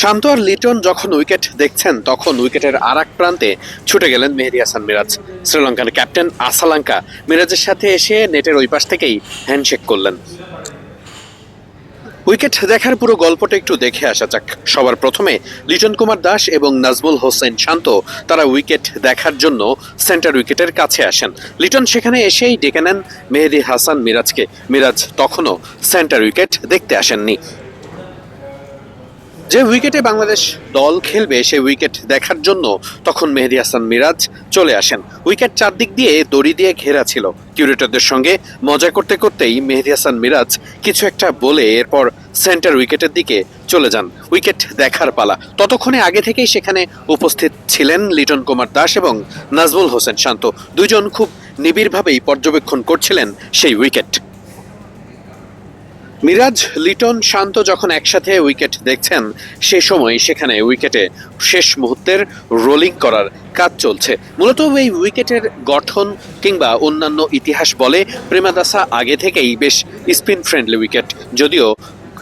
শান্ত আর লিটন যখন উইকেট দেখছেন, তখন উইকেটের আর এক প্রান্তে ছুটে গেলেন মেহেদি হাসান মিরাজ। শ্রীলঙ্কার ক্যাপ্টেন আসালাঙ্কা মিরাজের সাথে এসে নেটের ওই পাশ থেকেই হ্যান্ডশেক করলেন। উইকেট দেখার পুরো গল্পটা একটু দেখে আসা যাক। সবার প্রথমে লিটন কুমার দাস এবং নাজমুল হোসেন শান্ত, তারা উইকেট দেখার জন্য সেন্টার উইকেটের কাছে আসেন। লিটন সেখানে এসেই ডেকে নেন মেহেদি হাসান মিরাজকে। মিরাজ তখনও সেন্টার উইকেট দেখতে আসেননি। যে উইকেটে বাংলাদেশ দল খেলবে সেই উইকেট দেখার জন্য তখন মেহেদি হাসান মিরাজ চলে আসেন। উইকেট চারদিক দিয়ে দড়ি দিয়ে ঘেরা ছিল। কিউরেটরদের সঙ্গে মজা করতে করতেই মেহেদি হাসান মিরাজ কিছু একটা বলে এরপর সেন্টার উইকেটের দিকে চলে যান। উইকেট দেখার পালা। ততক্ষণে আগে থেকেই সেখানে উপস্থিত ছিলেন লিটন কুমার দাস এবং নাজমুল হোসেন শান্ত। দুজন খুব নিবিড়ভাবেই পর্যবেক্ষণ করছিলেন সেই উইকেট। মিরাজ, লিটন, শান্ত যখন একসাথে উইকেট দেখছেন, সে সময় সেখানে উইকেটে শেষ মুহূর্তের রোলিং করার কাজ চলছে। মূলত এই উইকেটের গঠন কিংবা অন্যান্য ইতিহাস বলে প্রেমাদাসা আগে থেকেই বেশ স্পিন ফ্রেন্ডলি উইকেট। যদিও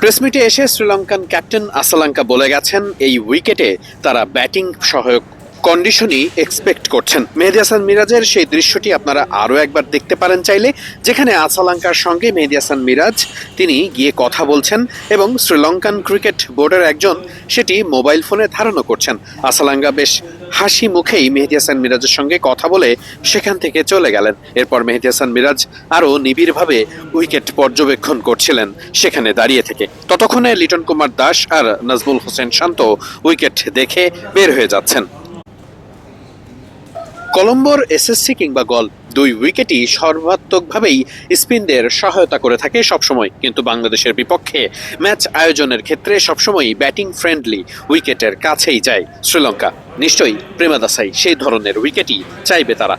প্রেসমিটে এসে শ্রীলঙ্কান ক্যাপ্টেন আসালাঙ্কা বলে গেছেন, এই উইকেটে তারা ব্যাটিং সহায়ক কন্ডিশনই এক্সপেক্ট করছেন। মেহেদি হাসান মিরাজের সেই দৃশ্যটি আপনারা আরও একবার দেখতে পারেন চাইলে, যেখানে আসালাঙ্কার সঙ্গে মেহেদি হাসান মিরাজ, তিনি গিয়ে কথা বলছেন এবং শ্রীলঙ্কান ক্রিকেট বোর্ডের একজন সেটি মোবাইল ফোনে ধারণও করছেন। আসালাঙ্গা বেশ হাসি মুখেই মেহেদি হাসান মিরাজের সঙ্গে কথা বলে সেখান থেকে চলে গেলেন। এরপর মেহেদি হাসান মিরাজ আরও নিবিড়ভাবে উইকেট পর্যবেক্ষণ করছিলেন সেখানে দাঁড়িয়ে থেকে। ততক্ষণে লিটন কুমার দাস আর নাজমুল হোসেন শান্ত উইকেট দেখে বের হয়ে যাচ্ছেন। কলম্বোর এসএসসি কিংবা গল দুই উইকেটই সর্বাত্মকভাবেই স্পিনদের সহায়তা করে থাকে সবসময়। কিন্তু বাংলাদেশের বিপক্ষে ম্যাচ আয়োজনের ক্ষেত্রে সবসময়ই ব্যাটিং ফ্রেন্ডলি উইকেটের কাছেই যায় শ্রীলঙ্কা। নিশ্চয়ই প্রেমাদাসাই সেই ধরনের উইকেটই চাইবে তারা।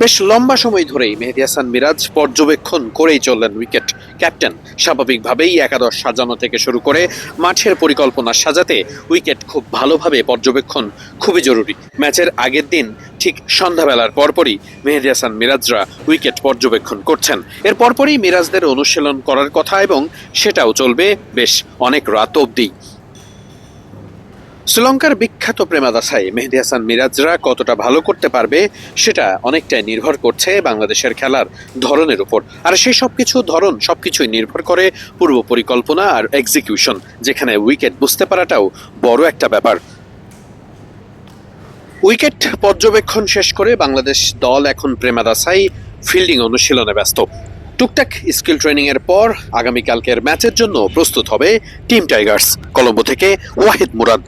বেশ লম্বা সময় ধরেই মেহেদি হাসান মিরাজ পর্যবেক্ষণ করেই চললেন উইকেট। ক্যাপ্টেন স্বাভাবিকভাবেই একাদশ সাজানো থেকে শুরু করে মাঠের পরিকল্পনা সাজাতে উইকেট খুব ভালোভাবে পর্যবেক্ষণ খুবই জরুরি। ম্যাচের আগের দিন ঠিক সন্ধ্যাবেলার পরপরই মেহেদি হাসান মিরাজরা উইকেট পর্যবেক্ষণ করছেন। এর পরপরই মিরাজদের অনুশীলন করার কথা এবং সেটাও চলবে বেশ অনেক রাত অবধি। শ্রীলঙ্কার বিখ্যাত প্রেমাদাসায় মেহেদি হাসান মিরাজরা কতটা ভালো করতে পারবে সেটা অনেকটাই নির্ভর করছে বাংলাদেশের খেলার ধরনের উপর। আর সেই সব কিছু ধরন সব কিছুই নির্ভর করে পূর্ব পরিকল্পনা আর এক্সিকিউশন যেখানে উইকেট বুঝতে পারাটাও বড় একটা ব্যাপার। উইকেট পর্যবেক্ষণ শেষ করে বাংলাদেশ দল এখন প্রেমাদাসাই ফিল্ডিং অনুশীলনে ব্যস্ত। টুকটাক স্কিল ট্রেনিং এর পর আগামীকালকের ম্যাচের জন্য প্রস্তুত হবে টিম টাইগার্স। কলম্বো থেকে ওয়াহিদ মুরাদ।